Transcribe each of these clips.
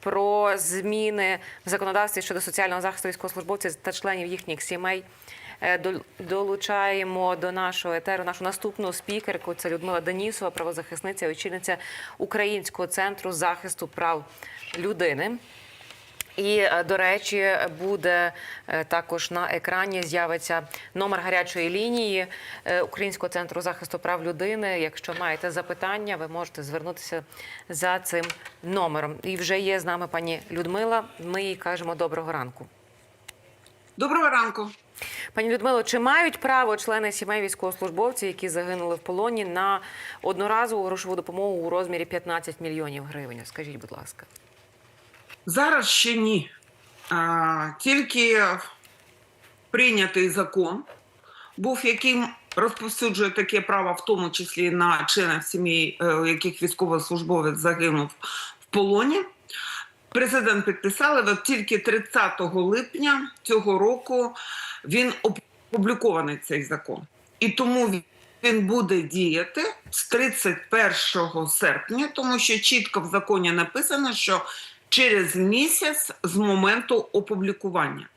про зміни в законодавстві щодо соціального захисту військовослужбовців та членів їхніх сімей. Е, Долучаємо до нашого етеру нашу наступну спікерку. Це Людмила Денісова, правозахисниця, очільниця Українського центру захисту прав людини. І е, до речі, буде е, також на екрані з'явиться номер гарячої лінії е, Українського центру захисту прав людини. Якщо маєте запитання, ви можете звернутися за цим номером. І вже є з нами пані Людмила. Ми їй кажемо доброго ранку. Доброго ранку. Пані Людмило, чи мають право члени сімей військовослужбовців, які загинули в полоні, на одноразову грошову допомогу у розмірі 15 мільйонів гривень? Скажіть, будь ласка. Зараз ще ні. А, тільки прийнятий закон був, яким розповсюджує таке право, в тому числі на членів сімей, е, яких військовослужбовець загинув в полоні. Президент підписали, от тільки 30 липня цього року він опублікований цей закон. І тому він буде діяти з 31 серпня, тому що чітко в законі написано, що через місяць з моменту опублікування.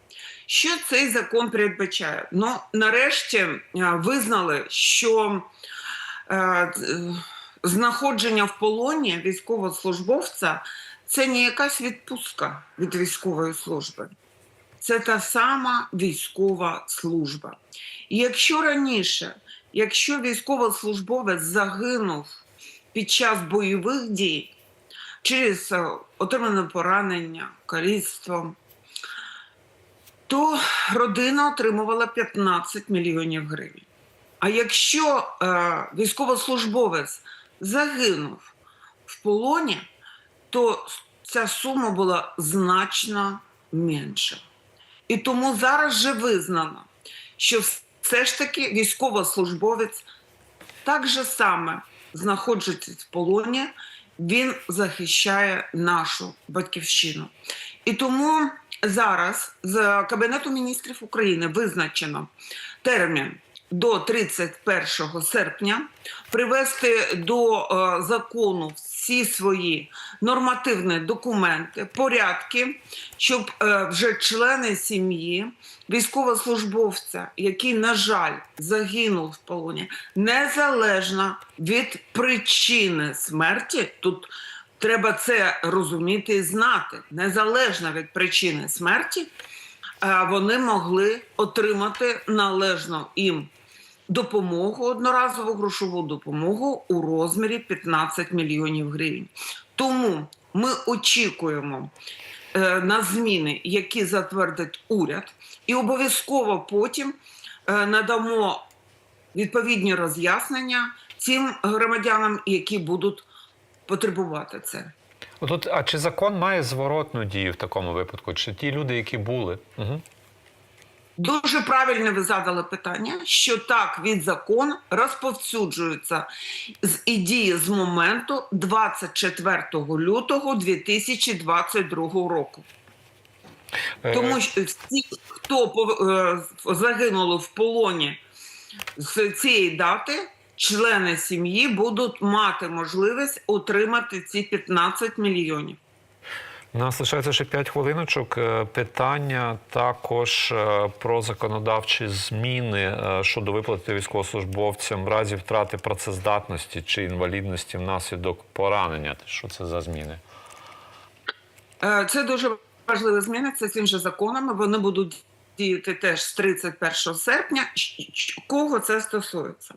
Що цей закон передбачає? Ну, нарешті е, визнали, що е, знаходження в полоні військовослужбовця це не якась відпустка від військової служби. Це та сама військова служба. І якщо раніше, якщо військовослужбовець загинув під час бойових дій через е, отримане поранення, каліцтво, то родина отримувала 15 мільйонів гривень. А якщо е, військовослужбовець загинув в полоні, то ця сума була значно менша. І тому зараз вже визнано, що все ж таки військовослужбовець так же саме знаходжуючись в полоні, він захищає нашу батьківщину. І тому зараз з Кабінету міністрів України визначено термін до 31 серпня привести до е, закону всі свої нормативні документи, порядки, щоб е, вже члени сім'ї військовослужбовця, який, на жаль, загинув в полоні, незалежно від причини смерті, тут треба це розуміти і знати, незалежно від причини смерті, е, вони могли отримати належну їм допомогу, одноразову грошову допомогу у розмірі 15 мільйонів гривень. Тому ми очікуємо е, на зміни, які затвердить уряд, і обов'язково потім е, надамо відповідні роз'яснення цим громадянам, які будуть потребувати це. Отут, а чи закон має зворотну дію в такому випадку? Чи ті люди, які були? Угу. Дуже правильно ви задали питання, що так від закону розповсюджується з і діє з моменту 24 лютого 2022 року. Тому що всі, хто е, загинули в полоні з цієї дати, члени сім'ї будуть мати можливість отримати ці 15 мільйонів. Нас лишається ще 5 хвилиночок. Е, Питання також е, про законодавчі зміни е, щодо виплати військовослужбовцям в разі втрати працездатності чи інвалідності внаслідок поранення. Що це за зміни? Це дуже важливі зміни. Це цим же законами. Вони будуть діяти теж з 31 серпня. Кого це стосується?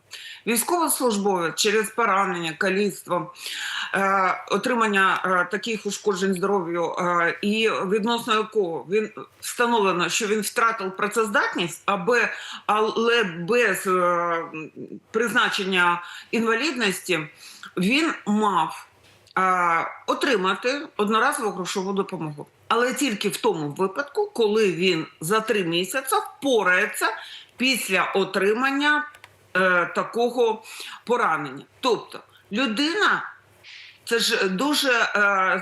Військовослужбовець через поранення, каліцтво, е, отримання е, таких ушкоджень здоров'ю, е, і відносно якого він встановлено, що він втратив працездатність, аби, але без призначення інвалідності він мав отримати одноразову грошову допомогу. Але тільки в тому випадку, коли він за три місяці впорається після отримання е, такого поранення. Тобто людина Це ж дуже, е,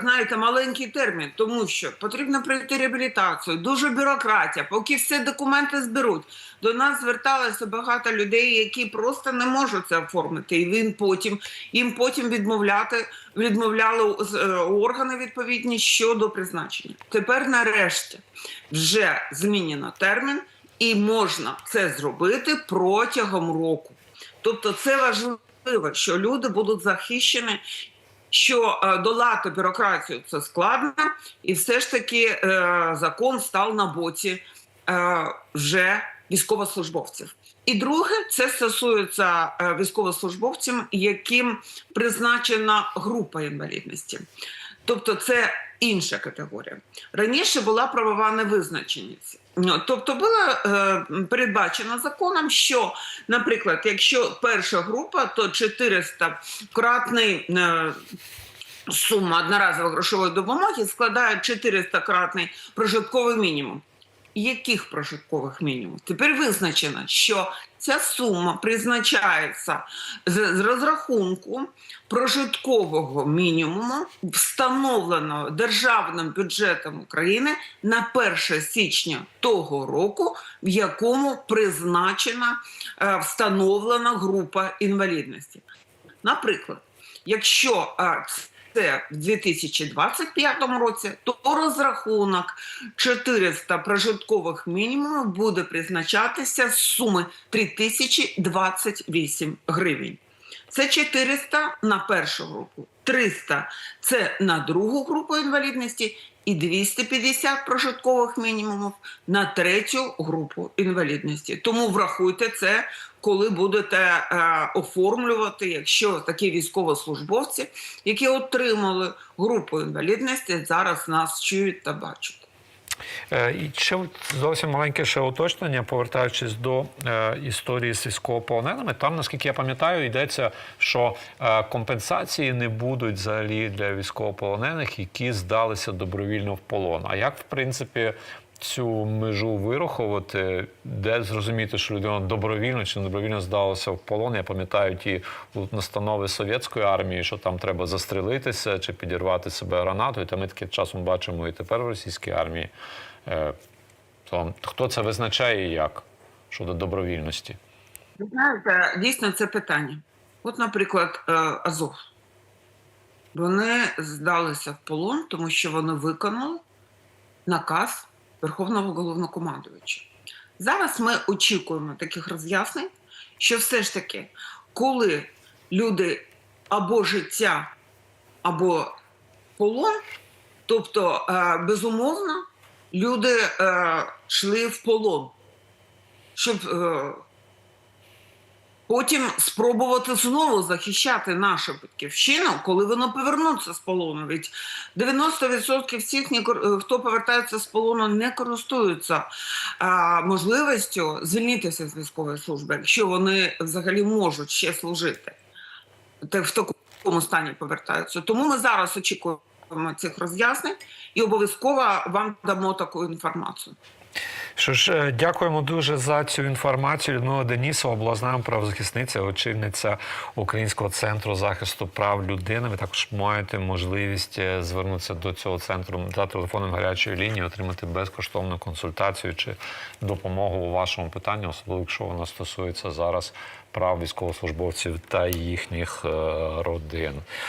знаєте, маленький термін, тому що потрібно пройти реабілітацію, дуже бюрократія. Поки всі документи зберуть. До нас зверталося багато людей, які просто не можуть це оформити. І він потім їм потім відмовляти відмовляли е, органи відповідні щодо призначення. Тепер, нарешті, вже змінено термін, і можна це зробити протягом року. Тобто, це важливо, що люди будуть захищені що е, долати бюрократію це складно, і все ж таки е, закон став на боці е, вже військовослужбовців. І друге, це стосується військовослужбовців, яким призначена група інвалідності. Тобто це інша категорія. Раніше була правова невизначеність. Тобто було е, передбачено законом, що, наприклад, якщо перша група, то 400 кратний е, сума одноразової грошової допомоги складає 400 кратний прожитковий мінімум. Яких прожиткових мінімумів? Тепер визначено, що ця сума призначається з, розрахунку прожиткового мінімуму, встановленого державним бюджетом України на 1 січня того року, в якому призначена е, встановлена група інвалідності. Наприклад, якщо е, це в 2025 році, то розрахунок 400 прожиткових мінімумів буде призначатися з суми 3028 гривень. Це 400 на першу групу, 300 – це на другу групу інвалідності і 250 прожиткових мінімумів на третю групу інвалідності. Тому врахуйте це, коли будете е, оформлювати, якщо такі військовослужбовці, які отримали групу інвалідності, зараз нас чують та бачать. Е, І ще зовсім маленьке ще уточнення, повертаючись до е, історії з військовополоненими. Там, наскільки я пам'ятаю, йдеться, що е, компенсації не будуть взагалі для військовополонених, які здалися добровільно в полон. А як, в принципі, цю межу вирахувати, де зрозуміти, що людина добровільно чи не добровільно здалася в полон? Я пам'ятаю ті настанови совєтської армії, що там треба застрелитися чи підірвати себе гранатою. Та ми таке часом бачимо і тепер в російській армії. Е, то хто це визначає і як щодо добровільності? Знаєте, дійсно це питання. От, наприклад, е, Азов. Вони здалися в полон, тому що вони виконали наказ Верховного головнокомандувача. Зараз ми очікуємо таких роз'яснень, що все ж таки, коли люди або життя, або полон, тобто, е, безумовно, люди е, йшли в полон, щоб е, потім спробувати знову захищати нашу батьківщину, коли вони повернуться з полону. Ведь 90% всіх, хто повертається з полону, не користуються а, можливістю звільнитися з військової служби, якщо вони взагалі можуть ще служити. Та в такому стані повертаються. Тому ми зараз очікуємо цих роз'яснень і обов'язково вам дамо таку інформацію. Що ж, е, дякуємо дуже за цю інформацію. Людмила Денісова, обласна правозахисниця, очільниця Українського центру захисту прав людини. Ви також маєте можливість е, звернутися до цього центру за телефоном гарячої лінії, отримати безкоштовну консультацію чи допомогу у вашому питанні, особливо якщо вона стосується зараз прав військовослужбовців та їхніх е, родин.